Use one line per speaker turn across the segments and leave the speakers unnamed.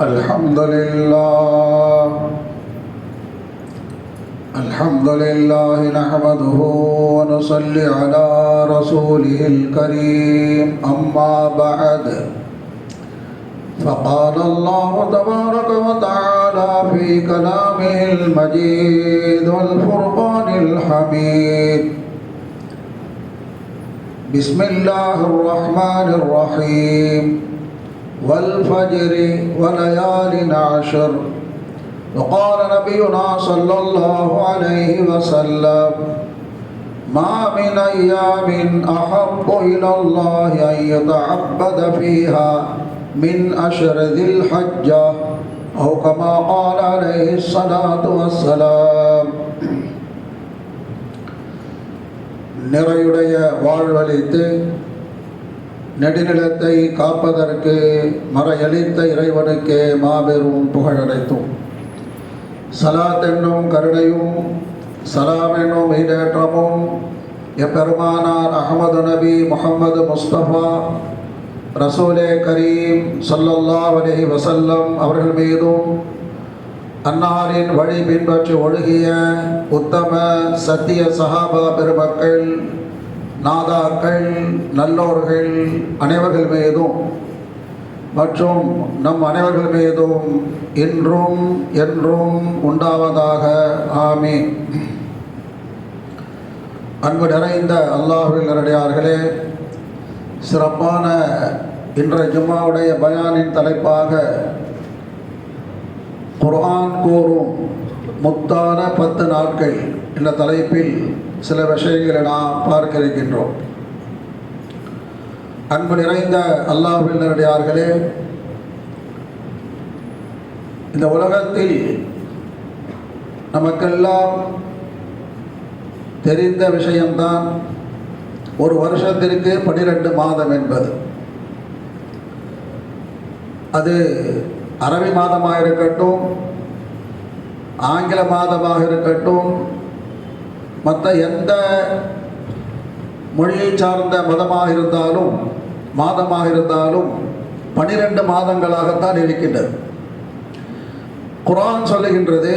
الحمد لله. الحمد لله نحمده ونصلي على رسوله الكريم. أما بعد فقال الله تبارك وتعالى في كلامه المجيد والفرقان الحميد. بسم الله الرحمن الرحيم. والفجر وليال عشر وقال نبينا صلى الله عليه وسلم ما من أيام أحب إلى الله أن يتعبد فيها من أشر ذي الحجة أو كما قال عليه الصلاة والسلام நிறையுடைய வாழ்வழித்து நெடுநிலத்தை காப்பதற்கு மறையளித்த இறைவனுக்கே மாபெரும் புகழடைத்தும். சலாத் என்னும் கருணையும் சலாம் என்னும் ஈடேற்றமும் எப்பெருமானார் அகமது நபி முகமது முஸ்தபா ரசூலே கரீம் சல்லல்லா அலைஹி வசல்லம் அவர்கள் மீதும் அன்னாரின் வழி பின்பற்றி ஒழுகிய உத்தம சத்திய சஹாபா பெருமக்கள் நாதாக்கள் நல்லோர்கள் அனைவர்கள் மீதும் மற்றும் நம் அனைவர்கள் மீதும் இன்றும் என்றும் உண்டாவதாக. ஆமே அன்பு நிறைந்த அல்லாஹுவின் நிரடியார்களே சிறப்பான இன்றைய ஜும்மாவுடைய பயானின் தலைப்பாக குர்ஆன் கூறும். முத்தான பத்து நாட்கள் என்ற தலைப்பில் சில விஷயங்களை நாம் பார்க்க இருக்கின்றோம் அன்பு நிறைந்த அல்லாஹின் நேரடியார்களே இந்த உலகத்தில் நமக்கெல்லாம் தெரிந்த விஷயம்தான் ஒரு வருஷத்திற்கு பனிரெண்டு மாதம் என்பது. அது அரபி மாதமாக இருக்கட்டும் ஆங்கில மாதமாக இருக்கட்டும் மற்ற எந்த மொழியை சார்ந்த மதமாக இருந்தாலும் மாதமாக இருந்தாலும் பனிரெண்டு மாதங்களாகத்தான் இருக்கின்றது. குரான் சொல்லுகின்றது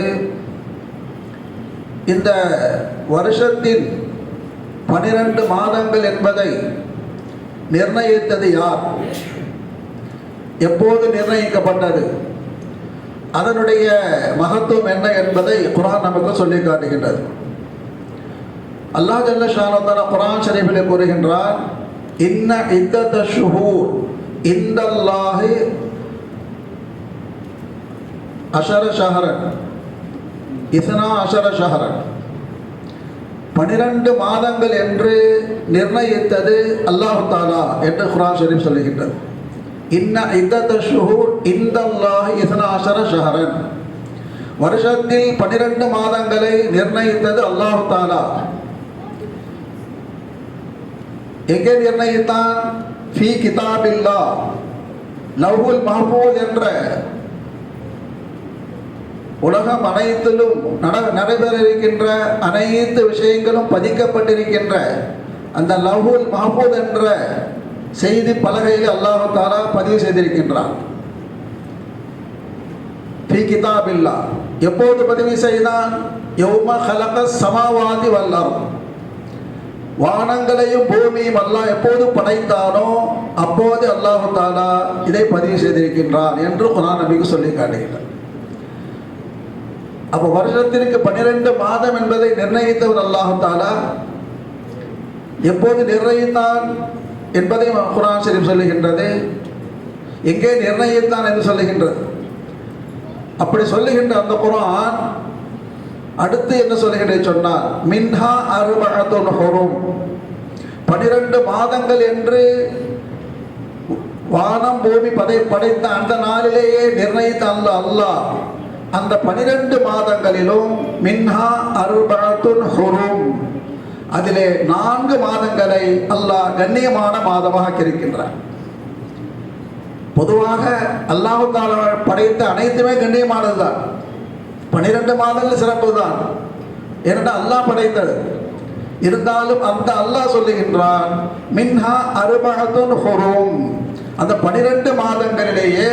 இந்த வருஷத்தின் பனிரெண்டு மாதங்கள் என்பதை நிர்ணயித்தது யார்? எப்போது நிர்ணயிக்கப்பட்டது? அதனுடைய மகத்துவம் என்ன என்பதை குரான் நமக்கு சொல்லி காட்டுகின்றது. அல்லாஹ் ஜல்ல ஷானந்தான குரான் ஷரீஃபிலே கூறுகின்றார் இன்ன இத்தத ஷுஹூர் இந்தல்லாஹி அஷர ஷஹரன். இசனா அஷர ஷஹரன். பனிரெண்டு மாதங்கள் என்று நிர்ணயித்தது அல்லாஹு தாலா என்று குரான் ஷரீஃப் சொல்லுகின்றது. இன்ன இத்தத்த ஷுஹூர் இந்தல்லாஹ் இசனா ஷஹரன் வருஷத்தில் பனிரெண்டு மாதங்களை நிர்ணயித்தது அல்லாஹு தாலா. எங்கே நிர்ணயித்தான்? ஃபி கிதாபில்லா. லவ்வுல் மஹபூத் என்ற உலகம் அனைத்திலும் நட நடைபெற இருக்கின்ற அனைத்து விஷயங்களும் பதிக்கப்பட்டிருக்கின்ற அந்த லவ்வுல் மஹபூத் என்ற செய்தி பலகையில் அல்லாஹு தாலா பதிவு செய்திருக்கின்றான். ஃபி கிதாபில்லா. எப்போது பதிவு செய்தான்? யௌம ஹலக சமாவாதி வல்லர் வானங்களையும் பூமியும் அல்லாஹ் எப்போது படைத்தானோ அப்போது அல்லாஹு தாலா இதை பதிவு செய்திருக்கின்றான் என்று குரான் நபிக்கு சொல்லி காட்டுகிறார். அப்போ வருஷத்திற்கு பன்னிரெண்டு மாதம் என்பதை நிர்ணயித்தவர் அல்லாஹு தாலா எப்போது நிர்ணயித்தான்? என்பதையும் குரான் ஷெரீப் சொல்லுகின்றது. எங்கே நிர்ணயித்தான் என்று சொல்லுகின்றது. அப்படி சொல்லுகின்ற அந்த குரான் அடுத்து என்ன சொல்லுகின்ற சொன்னார் மின்ஹா அருபகத்துன் ஹொரும். பனிரெண்டு மாதங்கள் என்று வானம் பூமி படை படைத்த அந்த நாளிலேயே நிர்ணயித்த அல்ல அல்லாஹ் அந்த பனிரெண்டு மாதங்களிலும் மின்ஹா அருபகத்துன் ஹொரும். அதிலே நான்கு மாதங்களை அல்லாஹ் கண்ணியமான மாதமாக இருக்கின்றார் பொதுவாக அல்லாஹுக்கால படைத்த அனைத்துமே கண்ணியமானதுதான். பனிரெண்டு மாதங்கள் சிறப்பு தான் ஏனென்றால் அல்லாஹ் படைத்தது. இருந்தாலும் அந்த அல்லாஹ் சொல்லுகின்றான் மின்ஹா அருபகத்துன் ஹொரும். அந்த பனிரெண்டு மாதங்களிலேயே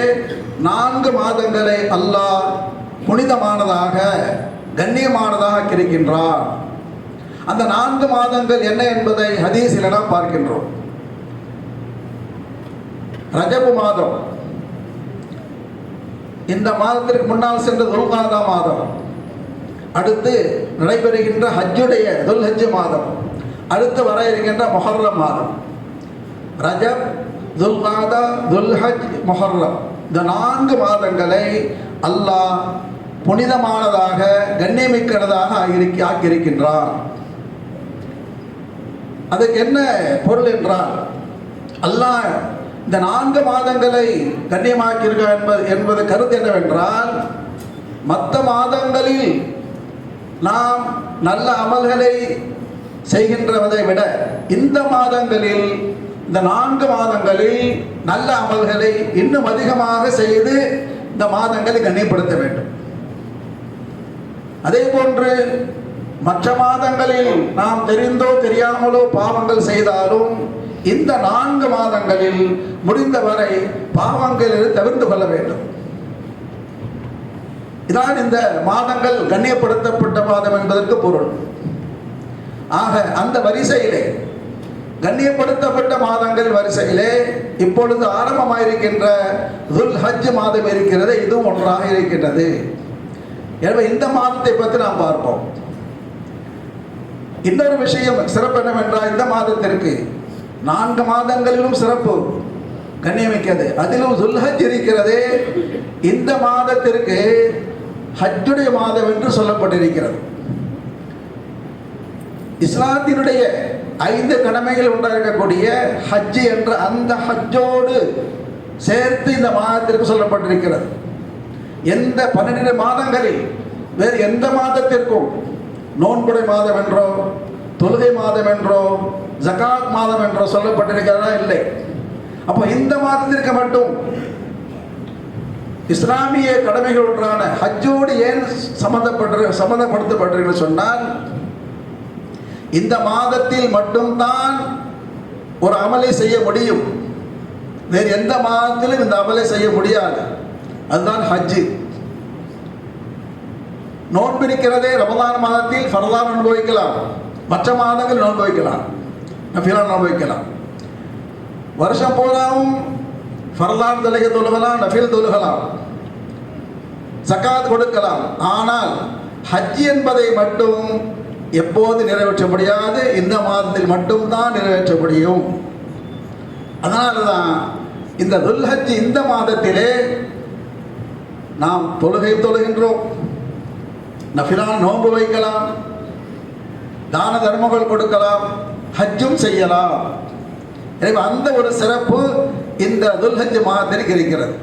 நான்கு மாதங்களை அல்லாஹ் புனிதமானதாக கண்ணியமானதாக ஆக்கியிருக்கின்றார் அந்த நான்கு மாதங்கள் என்ன என்பதை ஹதீஸில் நாம் பார்க்கின்றோம். ரஜபு மாதம். இந்த மாதத்திற்கு முன்னால் சென்ற துல்காதா மாதம். அடுத்து நடைபெறுகின்ற ஹஜ்ஜுடைய துல் ஹஜ் மாதம். அடுத்து வர இருக்கின்ற மொஹர்ரம் மாதம். ரஜப் துல்காதா துல்ஹஜ் மொஹர்ரம். இந்த நான்கு மாதங்களை அல்லாஹ் புனிதமானதாக கண்ணியமிக்கிறதாக ஆகியிருக்கி ஆக்கியிருக்கின்றான். அதுக்கு என்ன பொருள் என்றால் அல்லாஹ் இந்த நான்கு மாதங்களை கண்ணியமாக்கியிருக்க என்பது என்பது கருத்து என்னவென்றால் மற்ற மாதங்களில் நாம் நல்ல அமல்களை செய்கின்றதை விட இந்த மாதங்களில் இந்த நான்கு மாதங்களில் நல்ல அமல்களை இன்னும் அதிகமாக செய்து இந்த மாதங்களை கண்ணியப்படுத்த வேண்டும். அதே போன்று மற்ற மாதங்களில் நாம் தெரிந்தோ தெரியாமலோ பாவங்கள் செய்தாலும் இந்த நான்கு மாதங்களில் முடிந்தவரை பாவங்களில் தவிர்த்து கொள்ள வேண்டும். இதான் இந்த மாதங்கள் கண்ணியப்படுத்தப்பட்ட மாதம் என்பதற்கு பொருள். ஆக அந்த வரிசையிலே கண்ணியப்படுத்தப்பட்ட மாதங்கள் வரிசையிலே இப்பொழுது ஆரம்பமாயிருக்கின்ற துல் ஹஜ் மாதம் இருக்கிறது இதுவும் ஒன்றாக இருக்கின்றது. எனவே இந்த மாதத்தை பற்றி நாம் பார்ப்போம். இன்னொரு விஷயம் சிறப்பு என்னவென்றால் இந்த மாதத்திற்கு நான்கு மாதங்களிலும் சிறப்பு. கண்ணியமிக்கிறது அதிலும் துல்ஹஜ் இருக்கிறது. இந்த மாதத்திற்கு ஹஜ்ஜுடைய மாதம் என்று சொல்லப்பட்டிருக்கிறது. இஸ்லாத்தினுடைய ஐந்து கடமைகள் உண்டாஇருக்கக்கூடிய ஹஜ் என்ற அந்த ஹஜ்ஜோடு சேர்த்து இந்த மாதத்திற்கு சொல்லப்பட்டிருக்கிறது. எந்த பன்னிரண்டு மாதங்களில் வேறு எந்த மாதத்திற்கும் நோன்புடை மாதம் என்றோ தொழுகை மாதம் என்றோ ஜகாத் மாதம் என்றோ சொல்லப்பட்டிருக்கிறதா? இல்லை. அப்போ இந்த மாதத்திற்கு மட்டும் இஸ்லாமிய கடமைகள் ஒன்றான ஹஜ்ஜோடு ஏன் சம்பந்தப்பட்டு சம்பந்தப்படுத்தப்பட்டிருக்கிறது சொன்னால் இந்த மாதத்தில் மட்டும்தான் ஒரு அமலை செய்ய முடியும். வேறு எந்த மாதத்திலும் இந்த அமலை செய்ய முடியாது. அதுதான் ஹஜ்ஜு. நோன்பு இருக்கிறதே ரமதான் மாதத்தில் ஃபரதான் அனுபவிக்கலாம். மற்ற மாதங்கள் அனுபவிக்கலாம் வைக்கலாம் நஃபிலா வைக்கலாம் வருஷம் போனாலும் ஃபரதான் தொழுகை தொழுகலாம் நஃபில் தொழுகலாம். சக்காத் கொடுக்கலாம். ஆனால் ஹஜ் என்பதை மட்டும் எப்போது நிறைவேற்ற முடியாது? இந்த மாதத்தில் மட்டும்தான் நிறைவேற்ற முடியும். அதனால தான் இந்த துல்ஹஜ் இந்த மாதத்திலே நாம் தொழுகை தொழுகின்றோம். நஃபிலான் நோன்பு வைக்கலாம். தான தர்மங்கள் கொடுக்கலாம். ஹஜ்ஜும் செய்யலாம். எனவே அந்த ஒரு சிறப்பு இந்த துல்ஹஜ் மாதத்திற்கு இருக்கிறது.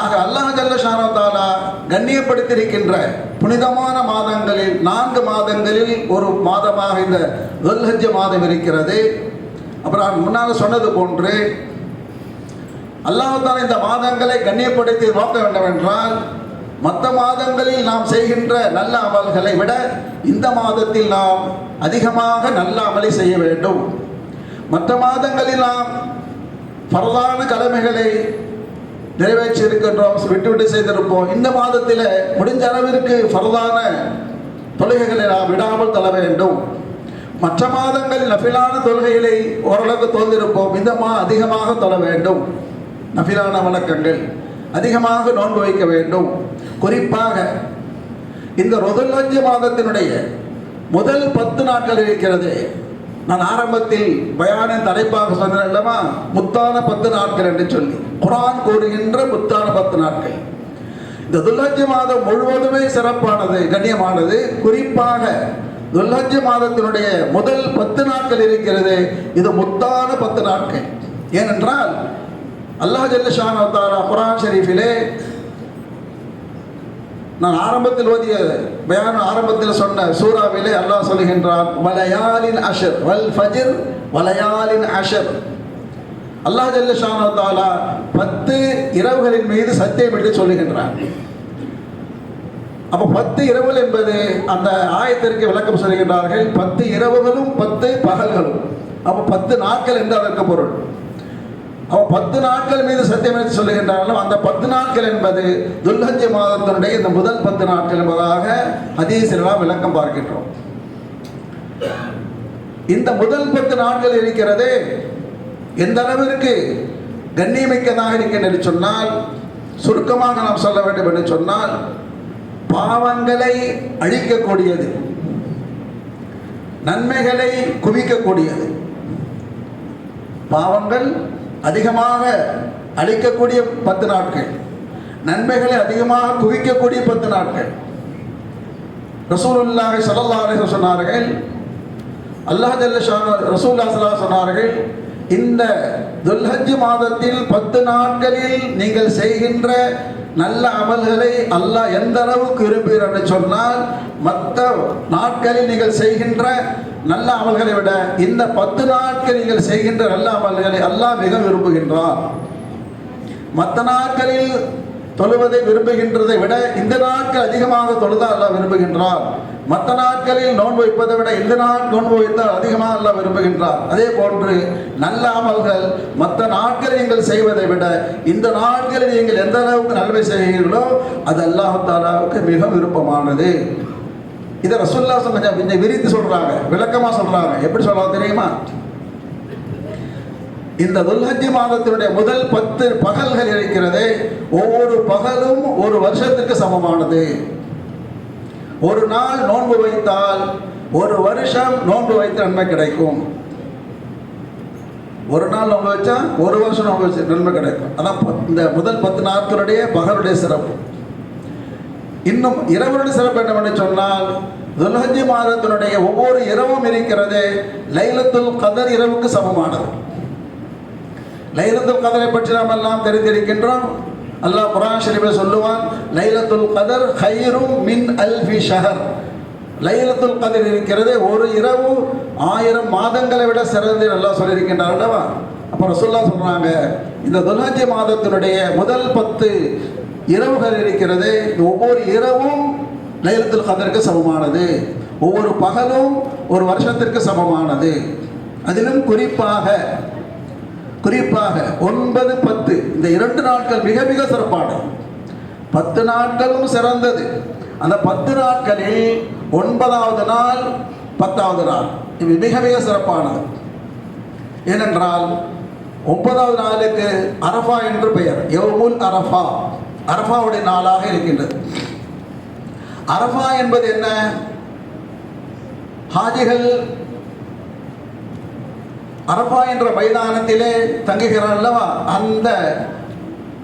ஆக அல்லாஹ் ஜல்ல ஷானத்தாலா கண்ணியப்படுத்தியிருக்கின்ற புனிதமான மாதங்களில் நான்கு மாதங்களில் ஒரு மாதமாக இந்த துல்ஹஜ் மாதம் இருக்கிறது. அப்புறம் நான் முன்னால் சொன்னது போன்று அல்லாஹால இந்த மாதங்களை கண்ணியப்படுத்தி நோக்க வேண்டுமென்றால் மற்ற மாதங்களில் நாம் செய்கின்ற நல்ல அமல்களை விட இந்த மாதத்தில் நாம் அதிகமாக நல்ல அமலை செய்ய வேண்டும். மற்ற மாதங்களில் நாம் பரதான கடமைகளை நிறைவேற்றி இருக்கின்றோம் விட்டு செய்திருப்போம். இந்த மாதத்தில் முடிஞ்ச அளவிற்கு பரதான தொழுகைகளை நாம் விடாமல் தர வேண்டும். மற்ற மாதங்களில் நபிலான தொழுகைகளை ஓரளவுக்கு தோல்ந்திருப்போம் இந்த மா அதிகமாக தொழ வேண்டும். நபிலான வணக்கங்கள். அதிகமாக நோன்பு வைக்க வேண்டும். குறிப்பாக இந்த ரொதுல்லஞ்சு மாதத்தினுடைய முதல் பத்து நாட்கள் இருக்கிறது. நான் ஆரம்பத்தில் பயானின் தலைப்பாக சொன்னேன் அல்லவா முத்தான பத்து நாட்கள் என்று சொல்லி. குரான் கூறுகின்ற முத்தான பத்து நாட்கள். இந்த துல்லஞ்சு மாதம் முழுவதுமே சிறப்பானது கண்ணியமானது. குறிப்பாக துல்லஞ்சு மாதத்தினுடைய முதல் பத்து நாட்கள் இருக்கிறது. இது முத்தான பத்து நாட்கள். ஏனென்றால் அல்லாஹ் ஜல்லஷான் அவதாரா குரான் ஷரீஃபிலே நான் ஆரம்பத்தில் ஓதிய பயான ஆரம்பத்தில் சொன்ன சூறாவிலே அல்லாஹ் சொல்லுகின்றான் வலையாலின் அஷர் வல் ஃபஜிர் வலையாலின் அஷர். அல்லாஹ் ஜல்லஷான தாலா பத்து இரவுகளின் மீது சத்தியம் என்று சொல்லுகின்றான். அப்போ பத்து இரவுகள் என்பது அந்த ஆயத்திற்கு விளக்கம் சொல்லுகின்றார்கள் பத்து இரவுகளும் பத்து பகல்களும். அப்போ பத்து நாட்கள் என்று அதற்கு பொருள். அவன் பத்து நாட்கள் மீது சத்தியம் எடுத்து சொல்லுகின்றாலும் அந்த பத்து நாட்கள் என்பது துல்ஹஜ் மாதத்தினுடைய இந்த முதல் பத்து நாட்கள் என்பதாக ஹதீஸிலாம் விளக்கம் பார்க்கின்றோம். இந்த முதல் பத்து நாட்கள் இருக்கிறது எந்த அளவிற்கு கண்ணியமிக்கதாக இருக்கின்றது சொன்னால் சுருக்கமாக நாம் சொல்ல வேண்டும் என்று சொன்னால் பாவங்களை அழிக்கக்கூடியது நன்மைகளை குவிக்கக்கூடியது. பாவங்கள் அதிகமாக அழிக்கக்கூடிய பத்து நாட்கள். நன்மைகளை அதிகமாக குவிக்கக்கூடிய பத்து நாட்கள். ரசூலுல்லாஹி சல்லல்லாஹு அலைஹி சொன்னார்கள் அல்லாஹ் ஜல்ல ஷானு ரசூல்லா சொன்னார்கள் இந்த துல்ஹஜ் மாதத்தில் பத்து நாட்களில் நீங்கள் செய்கின்ற நல்ல அமல்களை அல்லாஹ் எந்த அளவுக்கு விரும்புகிறார் என்று சொன்னால் மற்ற நாட்களில் நீங்கள் செய்கின்ற நல்ல அமல்களை விட இந்த பத்து நாட்கள் நீங்கள் செய்கின்ற நல்ல அமல்களை அல்லாஹ் மிக விரும்புகின்றார். மற்ற நாட்களில் தொழுவதை விரும்புகின்றதை விட இந்த நாட்கள் அதிகமாக தொழுதா அல்லாஹ் விரும்புகின்றார் மற்ற நாட்களில் நோன்பு வைப்பதை விட இந்த நாள் நோன்பு வைத்தால் அதிகமாக அல்லாஹ் விரும்புகின்றார் அதே போன்று நல்ல அமல்கள் மற்ற நாட்களில் நீங்கள் செய்வதை விட இந்த நாட்களில் நீங்கள் எந்த அளவுக்கு நன்மை செய்கிறீர்களோ அது அல்லாஹ் தாலாவுக்கு மிக விருப்பமானது. இதை ரசூல்லா சொன்ன கொஞ்சம் விரித்து சொல்றாங்க. விளக்கமா சொல்றாங்க. எப்படி சொல்றாங்க தெரியுமா? இந்த துல்ஹஜ் மாதத்தினுடைய முதல் பத்து பகல்கள் இருக்கிறதே. ஒவ்வொரு பகலும் ஒரு வருஷத்துக்கு சமமானது. ஒரு நாள் நோன்பு வைத்தால் ஒரு வருஷம் நோன்பு வைத்த நன்மை கிடைக்கும். ஒரு நாள் நோன்பு வச்சா ஒரு வருஷம் நோன்பு வச்சு நன்மை கிடைக்கும். அதான் இந்த முதல் பத்து நாட்களுடைய பகலுடைய சிறப்பு. இன்னும் இரவனுடைய சிறப்பு என்னவென்று சொன்னால் துல்ஹஜி மாதத்தினுடைய ஒவ்வொரு இரவும் இருக்கிறது. லைலத்துல் கதர் இரவுக்கு சமமானது. லைலத்துல் கதரை பற்றி நாம் எல்லாம் தெரிந்திருக்கின்றோம். அல்லாஹ் குரான் ஷரீஃபில் சொல்லுவான் லைலத்துல் கதர் ஹைரும் மின் அல்ஃபி ஷஹர். லைலத்துல் கதர் இருக்கிறது ஒரு இரவு ஆயிரம் மாதங்களை விட சிறந்து நல்லா சொல்லியிருக்கின்றார் அல்லவா? அப்போ ரசுல்லா சொல்கிறாங்க இந்த துல்ஹஜ் மாதத்தினுடைய முதல் பத்து இரவுகள் இருக்கிறது ஒவ்வொரு இரவும் லைலத்துல் கதருக்கு சமமானது. ஒவ்வொரு பகலும் ஒரு வருஷத்திற்கு சமமானது. அதிலும் குறிப்பாக குறிப்பாக ஒன்பது பத்து. இந்த இரண்டு நாட்கள் மிக மிக சிறப்பானது. பத்து நாட்களும் சிறந்தது. அந்த பத்து நாட்களில் ஒன்பதாவது நாள் பத்தாவது நாள். இது மிக மிக சிறப்பானது. ஏனென்றால் ஒன்பதாவது நாளுக்கு அரஃபா என்று பெயர். யோமுல் அரஃபா. அரஃபாவுடைய நாளாக இருக்கின்றது. அரஃபா என்பது என்ன? ஹாஜிகள் அரபா என்ற மைதானத்திலே தங்குகிறார் அல்லவா அந்த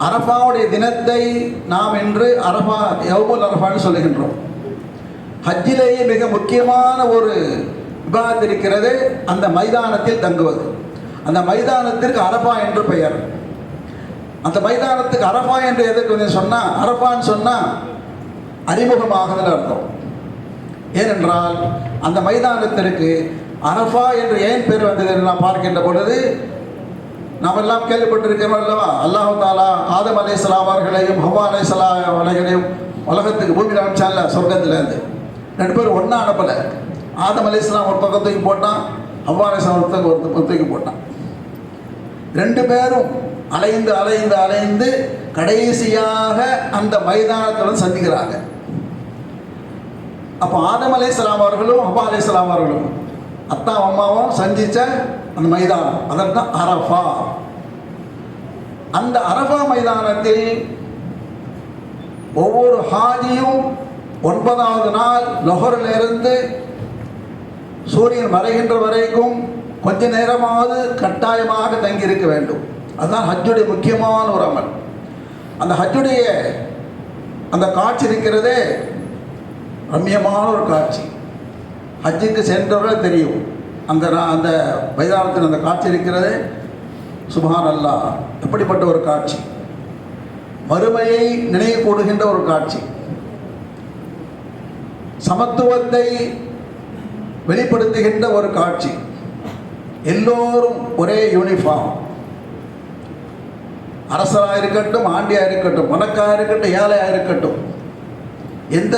அரபாவுடைய தினத்தை நாம் இன்று அரபா யவுமுல் அரபான்னு சொல்லுகின்றோம். ஹஜ்ஜிலேயே மிக முக்கியமான ஒரு விவாதம் இருக்கிறது அந்த மைதானத்தில் தங்குவது. அந்த மைதானத்திற்கு அரபா என்று பெயர். அந்த மைதானத்துக்கு அரபா என்று எதுக்கு சொன்னால் அரபான்னு சொன்னால் அறிமுகமாகுதுன்னு அர்த்தம். ஏனென்றால் அந்த மைதானத்திற்கு அரஃபா என்று ஏன் பேர் வந்தது என்று நாம் பார்க்கின்ற பொழுது நாம் எல்லாம் கேள்விப்பட்டிருக்கிறோம் அல்லவா? அல்லாஹு தாலா ஆதம் அலை அவர்களையும் ஹவா அலை அவர்களையும் உலகத்துக்கு பூமியில் அனுப்பிச்சான்ல சொர்க்கத்திலேருந்து. ரெண்டு பேரும் ஒன்றா அனுப்பலை. ஆதம் அலை ஒரு பக்கம் தூக்கி போட்டான் ஹவா அலை ஒரு பக்கம் ஒரு பக்கம் தூக்கி போட்டான். ரெண்டு பேரும் அலைந்து அலைந்து அலைந்து கடைசியாக அந்த மைதானத்துடன் சந்திக்கிறாங்க. அப்போ ஆதம் அலைஹிஸ்ஸலாம் அவர்களும் அப்பா அலைஹிஸ்ஸலாம் அவர்களும் அத்தா அம்மாவும் சந்தித்த அந்த மைதானம். அதற்கு அரஃபா. அந்த அரஃபா மைதானத்தில் ஒவ்வொரு ஹாஜியும் ஒன்பதாவது நாள் லொஹரிலிருந்து சூரியன் மறைகின்ற வரைக்கும் கொஞ்ச நேரமாவது கட்டாயமாக தங்கியிருக்க வேண்டும். அதுதான் ஹஜ்ஜுடைய முக்கியமான ஒரு அமல். அந்த ஹஜ்ஜுடைய அந்த காட்சி இருக்கிறதே ரம்யமான ஒரு காட்சி. ஹஜ்ஜுக்கு சென்றவர்கள் தெரியும். அந்த நான் அந்த மைதானத்தில் அந்த காட்சி இருக்கிறது? சுபான் அல்லா எப்படிப்பட்ட ஒரு காட்சி? மறுமையை நினைவு கூடுகின்ற ஒரு காட்சி. சமத்துவத்தை வெளிப்படுத்துகின்ற ஒரு காட்சி. எல்லோரும் ஒரே யூனிஃபார்ம் அரசராக இருக்கட்டும் ஆண்டியாக இருக்கட்டும் வணக்காக இருக்கட்டும் ஏழையாக இருக்கட்டும் எந்த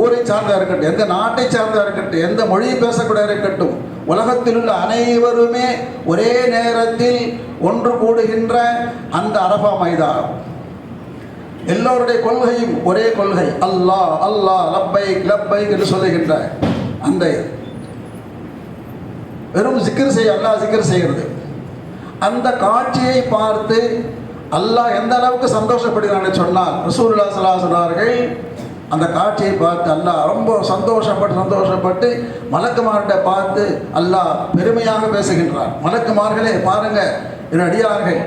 ஊரை சார்ந்தா இருக்கட்டும் எந்த நாட்டை சார்ந்தா இருக்கட்டும் எந்த மொழியை பேசக்கூடிய இருக்கட்டும் உலகத்தில் உள்ள அனைவருமே ஒரே நேரத்தில் ஒன்று கூடுகின்ற அந்த அரபா மைதானம். எல்லோருடைய கொள்கையும் ஒரே கொள்கை. அல்லாஹ் அல்லாஹ் லப்பை லப்பை என்று சொல்லுகின்ற அந்த வெறும் சிக்கர் செய்ய அல்லாஹ் சிக்கர் செய்கிறது. அந்த காட்சியை பார்த்து அல்லாஹ் எந்த அளவுக்கு சந்தோஷப்படுகிறான்னு சொன்னால் ரசூல்லா சலா சொன்னார்கள் அந்த காட்சியை பார்த்து அல்லாஹ் ரொம்ப சந்தோஷப்பட்டு சந்தோஷப்பட்டு மலக்குமார்கிட்ட பார்த்து அல்லாஹ் பெருமையாக பேசுகின்றார். மலக்குமார்களே பாருங்க என் அடியார்கள்.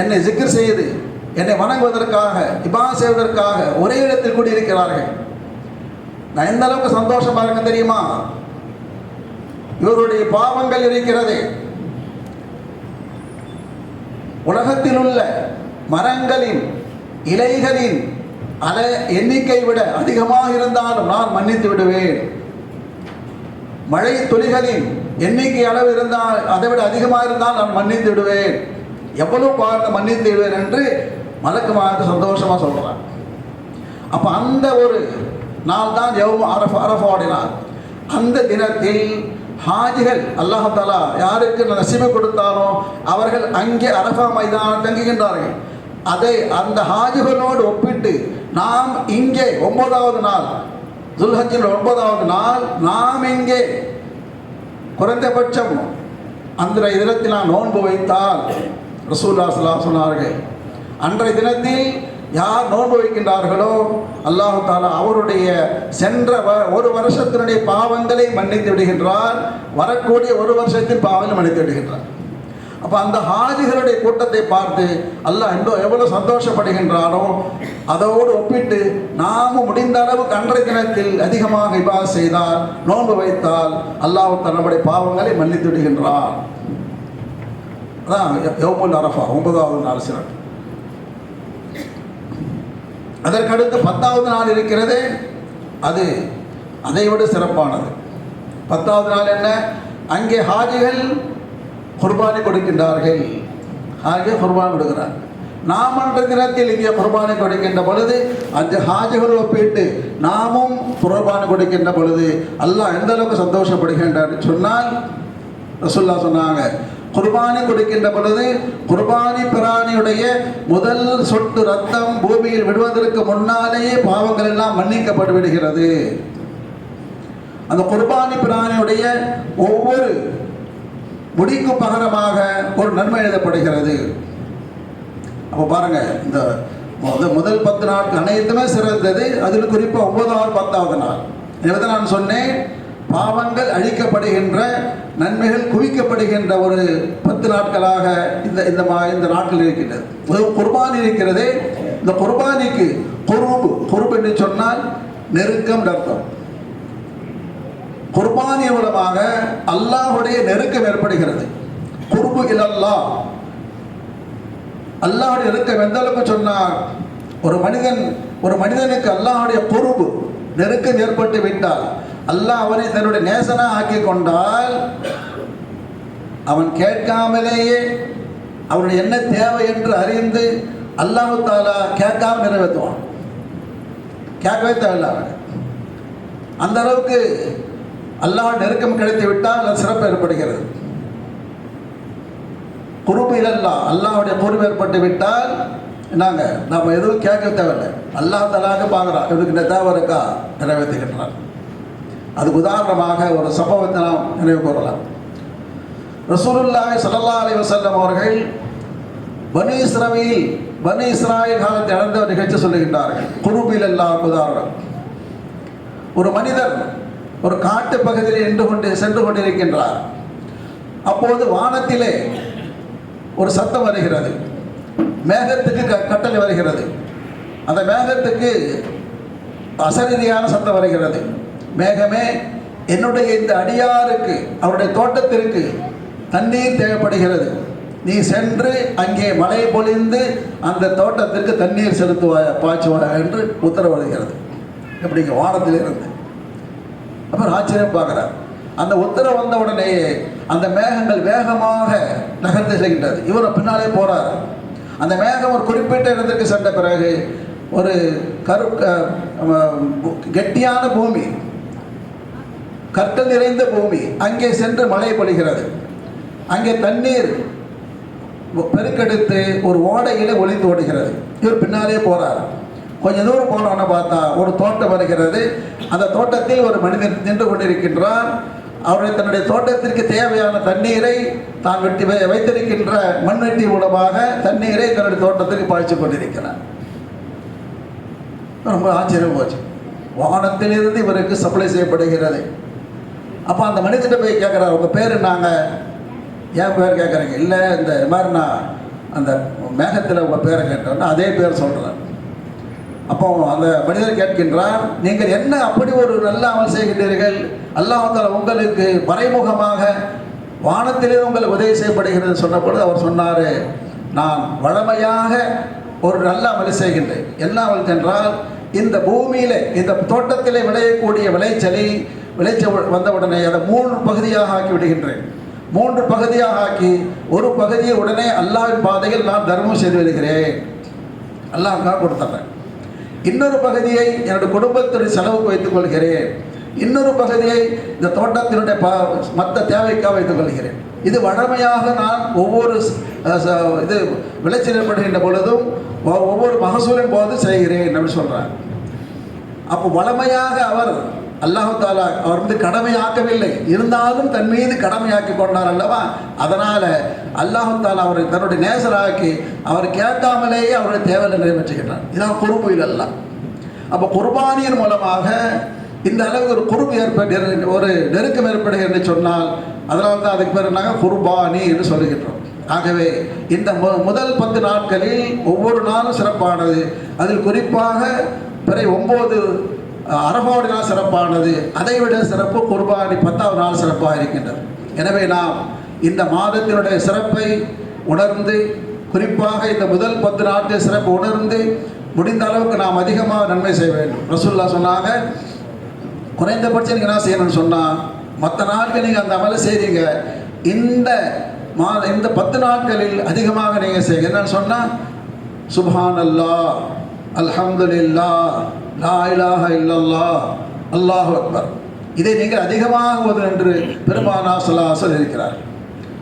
என்னை ஜிக்கர் செய்து என்னை வணங்குவதற்காக இபா செய்வதற்காக ஒரே இடத்தில் கூடியிருக்கிறார்கள். நான் எந்த அளவுக்கு சந்தோஷமாக இருக்க தெரியுமா? இவருடைய பாவங்கள் இருக்கிறது. உலகத்தில் உள்ள மரங்களின் இலைகளின் அல எண்ணிக்கை விட அதிகமாக இருந்தாலும் நான் மன்னித்து விடுவேன். மழை துளிகளின் எண்ணிக்கை அளவு இருந்தால் அதை விட அதிகமாக இருந்தால் நான் மன்னித்து விடுவேன். எவ்வளவு பார்த்து மன்னித்து விடுவேன் என்று மலக்குமாக சந்தோஷமாக சொல்கிறான் அப்போ அந்த ஒரு நாள் தான் எவ்வளவு அரஃப் அரஃபாடினார் அந்த தினத்தில் ஹாஜிகள் அல்லாஹாலா யாருக்கு நசிமை கொடுத்தாரோ அவர்கள் அங்கே அரஃபா மைதானம் தங்குகின்றார்கள். அதை அந்த ஹாஜிகளோடு ஒப்பிட்டு நாம் இங்கே ஒன்பதாவது நாள் துல்ஹஜில் ஒன்பதாவது நாள் நாம் இங்கே குறைந்தபட்சம் அந்த தினத்தில் நான் நோன்பு வைத்தால் ரசூல்லா ஸல்லல்லாஹு சொன்னார்கள். அன்றைய தினத்தில் யார் நோன்பு வைக்கின்றார்களோ அல்லாஹு தாலா அவருடைய சென்ற வ- ஒரு வருஷத்தினுடைய பாவங்களை மன்னித்து விடுகின்றார் வரக்கூடிய ஒரு வருஷத்தின் பாவங்களை மன்னித்து விடுகின்றார் அப்போ அந்த ஹாஜிகளுடைய கூட்டத்தை பார்த்து அல்லாஹ் இன்னும் எவ்வளவு சந்தோஷப்படுகின்றானோ அதோடு ஒப்பிட்டு நாமும் முடிந்த அளவுக்கு அன்றைய தினத்தில் அதிகமாக இபா செய்தால் நோன்பு வைத்தால் அல்லாஹ் தன்னுடைய பாவங்களை மன்னித்து விடுகின்றார் அதான் யௌமுல் அரஃபா ஒன்பதாவது நாள் சிறப்பு. அதற்கடுத்து பத்தாவது நாள் இருக்கிறதே. அது அதை விட சிறப்பானது. பத்தாவது நாள் என்ன? அங்கே ஹாஜிகள் குர்பானி கொடுக்கின்றார்கள். ஆகிய குர்பான் கொடுக்கிறார் நாம் அன்ற தினத்தில் இங்கே குர்பானி கொடுக்கின்ற பொழுது அந்த ஹாஜிகள் ஒப்பிட்டு நாமும் குர்பானி கொடுக்கின்ற பொழுது அல்லாஹ் எந்த அளவுக்கு சந்தோஷப்படுகின்றார் சொன்னால் ரசுல்லா சொன்னாங்க குர்பானி கொடுக்கின்ற பொழுது குர்பானி பிராணியுடைய முதல் சொட்டு ரத்தம் பூமியில் விடுவதற்கு முன்னாலேயே பாவங்கள் எல்லாம் மன்னிக்கப்பட்டு விடுகிறது. அந்த குர்பானி பிராணியுடைய ஒவ்வொரு முடிக்கு பகரமாக ஒரு நன்மை எழுதப்படுகிறது. அப்போ பாருங்க இந்த முத- முதல் பத்து நாட்கள் அனைத்துமே சிறந்தது. அதில் குறிப்பாக ஒன்பதாவது பத்தாவது நாள். எனவே நான் சொன்னேன் பாவங்கள் அழிக்கப்படுகின்ற நன்மைகள் குவிக்கப்படுகின்ற ஒரு பத்து நாட்களாக இந்த இந்த மா இந்த நாட்கள் இருக்கின்றது. குர்பான் இருக்கிறது இந்த குர்பானிக்கு குருபு குருபு என்று சொன்னால் நெருக்கம் அர்த்தம் குர்பானி மூலமாக அல்லாஹ்வுடைய நெருக்கம் ஏற்படுகிறது. குர்பு இலல்லா. அல்லாஹுடைய நெருக்கம் எந்த அளவுக்கு சொன்னார் ஒரு மனிதன் ஒரு மனிதனுக்கு அல்லாஹுடைய பொறுப்பு நெருக்கம் ஏற்பட்டு விட்டால் அல்லாஹ் அவனை தன்னுடைய நேசனா ஆக்கி கொண்டால் அவன் கேட்காமலேயே அவனுடைய என்ன தேவை என்று அறிந்து அல்லாஹு தாலா கேட்காம நிறைவேற்றுவான். கேட்கவே தேவையில்லை அவன் அந்த அளவுக்கு அல்லாஹ் நெருக்கம் கிடைத்து விட்டால் அது சிறப்பு ஏற்படுகிறது. குருபு இல்லல்லா அல்லாஹுடைய பொறுப்பு ஏற்பட்டு விட்டால் நாங்க நம்ம எதுவும் கேட்க தேவையில்லை. அல்லாஹ் தலாக பார்க்குறான் இவனுக்கு இந்த தேவை இருக்கா? நிறைவேற்றுகின்றான். அதுக்கு உதாரணமாக ஒரு சம்பவத்தை நாம் நினைவு கூறலாம். ரசூலுல்லாஹி சல்லா அலி வசல்லம் அவர்கள் பனு இஸ்ரவேல் பனு இஸ்ராயல் காலத்தில் நடந்த ஒரு நிகழ்ச்சி சொல்லுகின்றார்கள். குருபில் எல்லாம் உதாரணம் ஒரு மனிதர் ஒரு காட்டு பகுதியில் நின்று கொண்டு சென்று கொண்டிருக்கின்றார். அப்போது வானத்திலே ஒரு சத்தம் வருகிறது. மேகத்துக்கு க- கட்டளை வருகிறது. அந்த மேகத்துக்கு அசரீதியான சத்தம் வருகிறது. மேகமே என்னுடைய இந்த அடியாருக்கு அவருடைய தோட்டத்திற்கு தண்ணீர் தேவைப்படுகிறது. நீ சென்று அங்கே மழை பொழிந்து அந்த தோட்டத்திற்கு தண்ணீர் செலுத்துவாய பாய்ச்சுவாயா என்று உத்தரவிடுகிறது. எப்படிங்க வானத்தில் இருந்து அப்புறம் ஆச்சரியம் பார்க்குறார். அந்த உத்தரவு வந்த உடனேயே அந்த மேகங்கள் வேகமாக நகர்ந்து செல்கின்றது. இவர் பின்னாலே போறார். அந்த மேகம் ஒரு குறிப்பிட்ட இடத்திற்கு சென்ற பிறகு ஒரு கரு கெட்டியான பூமி கற்கள் நிறைந்த பூமி அங்கே சென்று மழை பொழிகிறது. அங்கே தண்ணீர் பெருக்கெடுத்து ஒரு ஓடையில ஒளிந்து ஓடுகிறது. இவர் பின்னாலே போறார். கொஞ்ச தூரம் போனோன்னு பார்த்தா ஒரு தோட்டம் வருகிறது. அந்த தோட்டத்தில் ஒரு மனிதன் நின்று கொண்டிருக்கின்றான். அவருடைய தன்னுடைய தோட்டத்திற்கு தேவையான தண்ணீரை தான் வெட்டி வை- வைத்திருக்கின்ற மண்வெட்டி மூலமாக தண்ணீரை தன்னுடைய தோட்டத்திற்கு பாய்ச்சி கொண்டிருக்கிறார் ரொம்ப ஆச்சரியம் போச்சு. வானத்திலிருந்து இவருக்கு சப்ளை செய்யப்படுகிறது. அப்போ அந்த மனிதர்கிட்ட போய் கேட்குறாரு உங்கள் பேர் நாங்கள் ஏன் பேர் கேட்குறீங்க இல்லை இந்த மாதிரி நான் அந்த மேகத்தில் உங்கள் பேரை கேட்டோன்னா அதே பேர் சொல்கிறேன் அப்போ அந்த மனிதர் கேட்கின்றார் நீங்கள் என்ன அப்படி ஒரு நல்ல அமல் செய்கின்றீர்கள்? அல்லாஹால உங்களுக்கு மறைமுகமாக வானத்திலே உங்களுக்கு உதவி செய்யப்படுகிறது சொன்னபொழுது அவர் சொன்னார் நான் வழமையாக ஒரு நல்ல அமல் செய்கின்றேன். என்ன அமல் என்றால் இந்த பூமியில இந்த தோட்டத்திலே விளையக்கூடிய விளைச்சலை விளைச்ச வந்தவுடனே அதை மூன்று பகுதியாக ஆக்கி விடுகின்றேன். மூன்று பகுதியாக ஆக்கி ஒரு பகுதியை உடனே அல்லாஹ்வின் பாதையில் நான் தர்மம் செய்து வருகிறேன் அல்லாஹ்க்காக கொடுத்துட்றேன். இன்னொரு பகுதியை என்னுடைய குடும்பத்துடைய செலவுக்கு வைத்துக் கொள்கிறேன். இன்னொரு பகுதியை இந்த தோட்டத்தினுடைய ப மற்ற தேவைக்காக வைத்துக் கொள்கிறேன். இது வழமையாக நான் ஒவ்வொரு இது விளைச்சல் ஏற்படுகின்ற பொழுதும் ஒவ்வொரு மகசூலின் போது செய்கிறேன் அப்படின்னு சொல்கிறார் அப்போ வளமையாக அவர் அல்லாஹு தாலா அவர் வந்து கடமையாக்கவில்லை இருந்தாலும் தன் மீது கடமையாக்கி கொண்டார் அல்லவா? அதனால் அல்லாஹு தாலா அவரை தன்னுடைய நேசராக்கி அவர் கேட்காமலேயே அவருடைய தேவையை நிறைவேற்றுகின்றார். இதான் குறும்பு இதெல்லாம் அப்போ குர்பானியின் மூலமாக இந்த அளவுக்கு ஒரு குறும்பு ஏற்பட்டு ஒரு நெருக்கம் ஏற்படுகிறது என்று சொன்னால் அதனால தான் அதுக்கு பேர் என்னங்க குர்பானி என்று சொல்லுகின்றோம். ஆகவே இந்த மு- முதல் பத்து நாட்களில் ஒவ்வொரு நாளும் சிறப்பானது. அதில் குறிப்பாக பிறை ஒம்பது அரபாவுடைய நாள் சிறப்பானது. அதைவிட சிறப்பு குர்பானி பத்தாவது நாள் சிறப்பாக இருக்கின்றது. எனவே நாம் இந்த மாதத்தினுடைய சிறப்பை உணர்ந்து குறிப்பாக இந்த முதல் பத்து நாட்கள் சிறப்பு உணர்ந்து முடிந்த அளவுக்கு நாம் அதிகமாக நன்மை செய்ய வேண்டும். ரசூல்லா சொன்னாங்க குறைந்தபட்சம் நீங்கள் என்ன செய்யணும்னு சொன்னால் மற்ற நாட்கள் நீங்கள் அந்த அமலை செய்றீங்க. இந்த மா இந்த பத்து நாட்களில் அதிகமாக நீங்கள் செய்ய என்னன்னு சொன்னால் சுபான் அல்லா அல்ஹம்துலில்லா லா இலாஹ இல்லல்லா அல்லாஹு அக்பர். இதை நீங்கள் அதிகமாக என்று பெருமானா சொல்லாசல் சொல்லியிருக்கிறார்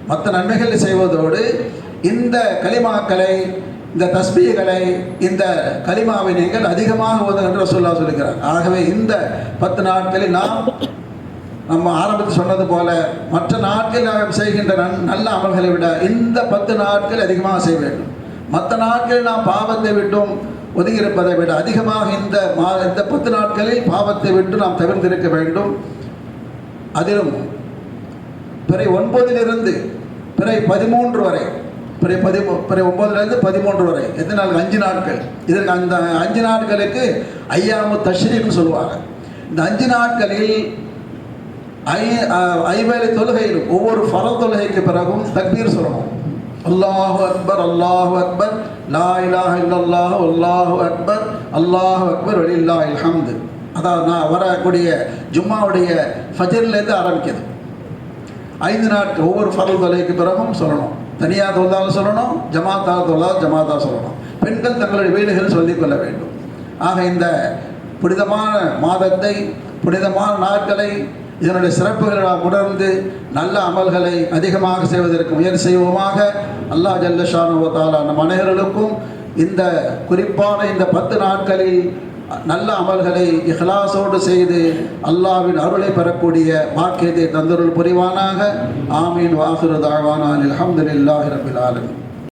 மற்ற நன்மைகளை செய்வதோடு இந்த களிமாக்களை இந்த தஸ்பீகளை இந்த கலிமாவை நீங்கள் அதிகமாக என்று சொல்லா சொல்லுகிறார் ஆகவே இந்த பத்து நாட்களில் நாம் நம்ம ஆரம்பத்தில் சொன்னது போல மற்ற நாட்களில் நாம் செய்கின்ற நன் நல்ல அமல்களை விட இந்த பத்து நாட்கள் அதிகமாக செய்ய வேண்டும். மற்ற நாட்களில் நாம் பாவத்தை விட்டும் ஒதுங்கியிருப்பதை விட அதிகமாக இந்த மா இந்த பத்து நாட்களில் பாவத்தை விட்டு நாம் தவிர்த்திருக்க வேண்டும். அதிலும் பிறை ஒன்பதிலிருந்து பிறை பதிமூன்று வரை பிறை பதிமூ பிறை ஒன்பதுலேருந்து பதிமூன்று வரை எத்தனை நாள்? அஞ்சு நாட்கள். இதற்கு அந்த அஞ்சு நாட்களுக்கு ஐயாமு தஷ்ரீன்னு சொல்லுவாங்க. இந்த அஞ்சு நாட்களில் ஐ ஐவேலை தொழுகையிலும் ஒவ்வொரு ஃபர தொழுகைக்கு பிறகும் தக்பீர் சொல்லணும். அல்லாஹு அக்பர் அல்லாஹு அக்பர். லா இலாஹ இல்லல்லாஹ் அல்லாஹு அக்பர் அல்லாஹு அக்பர் வெளியில்லா இல்ஹம்து அதாவது நான் வரக்கூடிய ஜும்மாவுடைய ஃபஜர்லேருந்து ஆரம்பிக்குது. ஐந்து நாட்கள் ஒவ்வொரு ஃபரல் தொலைக்கு பிறகும் சொல்லணும். தனியாக தொழுதாலும் சொல்லணும் ஜமாத்தாக தொழுதாலும் ஜமாத்தாக சொல்லணும். பெண்கள் தங்களுடைய வீடுகள் சொல்லிக் கொள்ள வேண்டும். ஆக இந்த புனிதமான மாதத்தை புனிதமான நாட்களை இதனுடைய சிறப்புகளை நாம் உணர்ந்து நல்ல அமல்களை அதிகமாக செய்வதற்கு முயற்சி செய்வோமாக. அல்லாஹ் ஜல்லஷானு தாலா நம் அனைவர்களுக்கும் இந்த குறிப்பான இந்த பத்து நாட்களில் நல்ல அமல்களை இஹ்லாசோடு செய்து அல்லாவின் அருளை பெறக்கூடிய வாக்கியத்தை தந்தருள் புரிவானாக. ஆமீன் வாசுரு தாழ்வானான் அல்ஹம்துலில்லாஹி ரபில்